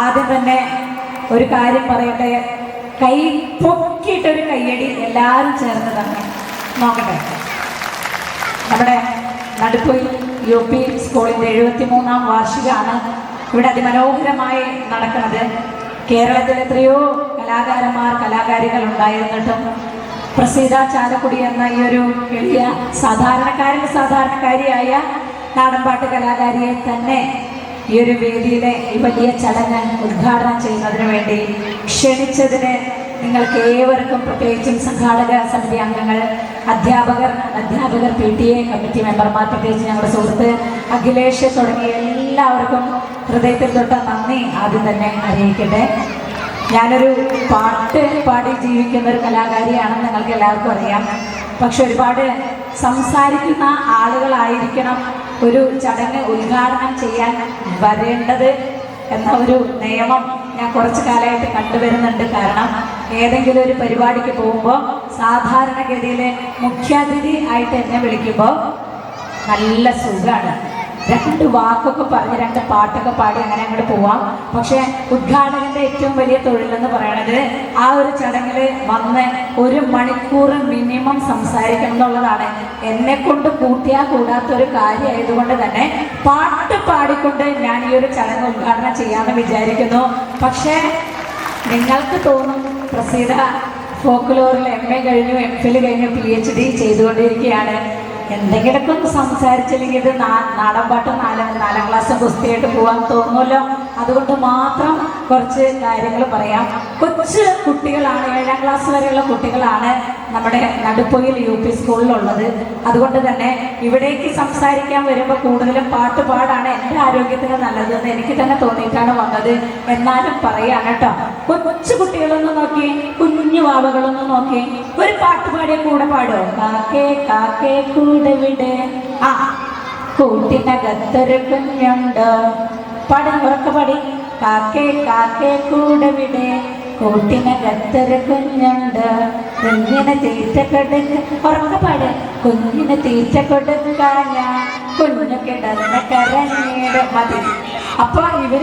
ആദ്യം തന്നെ ഒരു കാര്യം പറയട്ടെ. കൈ പൊക്കിയിട്ടൊരു കയ്യടി എല്ലാവരും ചേർന്ന് തന്നെ നോക്കട്ടെ. നമ്മുടെ നടുപ്പൊയിൽ യു പി സ്കൂളിന്റെ എഴുപത്തി മൂന്നാം വാർഷികമാണ് ഇവിടെ അതിമനോഹരമായി നടക്കുന്നത്. കേരളത്തിൽ എത്രയോ കലാകാരന്മാർ കലാകാരികൾ ഉണ്ടായിരുന്നിട്ടും പ്രസീത ചാലക്കുടി എന്ന ഈ ഒരു വലിയ സാധാരണക്കാരൻ സാധാരണക്കാരിയായ നാടൻപാട്ട് കലാകാരിയെ തന്നെ ഈ ഒരു വേദിയിലെ ഈ വലിയ ചടങ്ങ് ഉദ്ഘാടനം ചെയ്യുന്നതിന് വേണ്ടി ക്ഷണിച്ചതിന് നിങ്ങൾക്ക് ഏവർക്കും പ്രത്യേകിച്ചും സംഘാടക സമിതി അംഗങ്ങൾ അധ്യാപകർ അധ്യാപകർ പി ടി എ കമ്മിറ്റി മെമ്പർമാർ പ്രത്യേകിച്ച് ഞങ്ങളുടെ സുഹൃത്ത് അഖിലേഷ് തുടങ്ങിയ എല്ലാവർക്കും ഹൃദയത്തിൽ തൊട്ട നന്ദി ആദ്യം തന്നെ അറിയിക്കട്ടെ. ഞാനൊരു പാട്ട് പാടി ജീവിക്കുന്ന ഒരു കലാകാരിയാണെന്ന് നിങ്ങൾക്ക് എല്ലാവർക്കും അറിയാം. പക്ഷെ ഒരുപാട് സംസാരിക്കുന്ന ആളുകളായിരിക്കണം ഒരു ചടങ്ങ് ഉദ്ഘാടനം ചെയ്യാൻ വരേണ്ടത് എന്ന ഒരു നിയമം ഞാൻ കുറച്ച് കാലമായിട്ട് കണ്ടുവരുന്നുണ്ട്. കാരണം ഏതെങ്കിലും ഒരു പരിപാടിക്ക് പോകുമ്പോൾ സാധാരണഗതിയിൽ മുഖ്യാതിഥി ആയിട്ട് എന്നെ വിളിക്കുമ്പോൾ നല്ല സുഖമാണ് രണ്ട് വാക്കൊക്കെ പറഞ്ഞ് രണ്ട് പാട്ടൊക്കെ പാടി അങ്ങനെ അങ്ങോട്ട് പോവാം. പക്ഷെ ഉദ്ഘാടകന്റെ ഏറ്റവും വലിയ തൊഴിലെന്ന് പറയണത് ആ ഒരു ചടങ്ങിൽ വന്ന് ഒരു മണിക്കൂർ മിനിമം സംസാരിക്കണം എന്നുള്ളതാണ്. എന്നെ കൊണ്ട് കൂട്ടിയാ കൂടാത്ത ഒരു കാര്യമായതുകൊണ്ട് തന്നെ പാട്ട് പാടിക്കൊണ്ട് ഞാൻ ഈ ഒരു ചടങ്ങ് ഉദ്ഘാടനം ചെയ്യാമെന്ന് വിചാരിക്കുന്നു. പക്ഷെ നിങ്ങൾക്ക് തോന്നും പ്രസീത ഫോക്ലോറിൽ എം എ കഴിഞ്ഞു എം ഫിൽ കഴിഞ്ഞു പി എച്ച് ഡി ചെയ്തുകൊണ്ടിരിക്കുകയാണ്. എന്തെങ്കിലുമൊക്കെ ഒന്ന് സംസാരിച്ചില്ലെങ്കിൽ ഇത് നാടൻ പാട്ട് നാലാം നാലാം ക്ലാസ് ഗുസ്തിയായിട്ട് പോകാൻ തോന്നുമല്ലോ. അതുകൊണ്ട് മാത്രം കുറച്ച് കാര്യങ്ങൾ പറയാം. കൊച്ചു കുട്ടികളാണ് ഏഴാം ക്ലാസ് വരെയുള്ള കുട്ടികളാണ് നമ്മുടെ നടുപ്പൊയിൽ യു പി സ്കൂളിലുള്ളത്. അതുകൊണ്ട് തന്നെ ഇവിടേക്ക് സംസാരിക്കാൻ വരുമ്പോൾ കൂടുതലും പാട്ട് പാടാണ് എന്റെ ആരോഗ്യത്തിന് നല്ലതെന്ന് എനിക്ക് തന്നെ തോന്നിയിട്ടാണ് വന്നത്. എന്നാലും പറയാണ് കേട്ടോ. കൊച്ചു കുട്ടികളൊന്ന് നോക്കി കുഞ്ഞു വാവകളൊന്ന് നോക്കി. ഒരു പാട്ട് പാടിയ കൂടെ പാടോ? കാക്കേ കാക്കേ കൂടെ വിട്. ആ കൂട്ടിനകത്തൊരു കുഞ്ഞുണ്ട്. പാടും ഉറക്കെ പാടി. കാക്കേ കാക്കേ കൂടെ വിട്. കൂട്ടിനകത്തൊരു കുഞ്ഞുണ്ട്. കുഞ്ഞിന് തീറ്റ കൊടുക്ക. ഉറക്കെ പാട്. കുഞ്ഞിന് തീറ്റ കൊടുക്കാഞ്ഞ കുഞ്ഞു കിടന്ന കരഞ്ഞിട് മതി. അപ്പൊ ഇവർ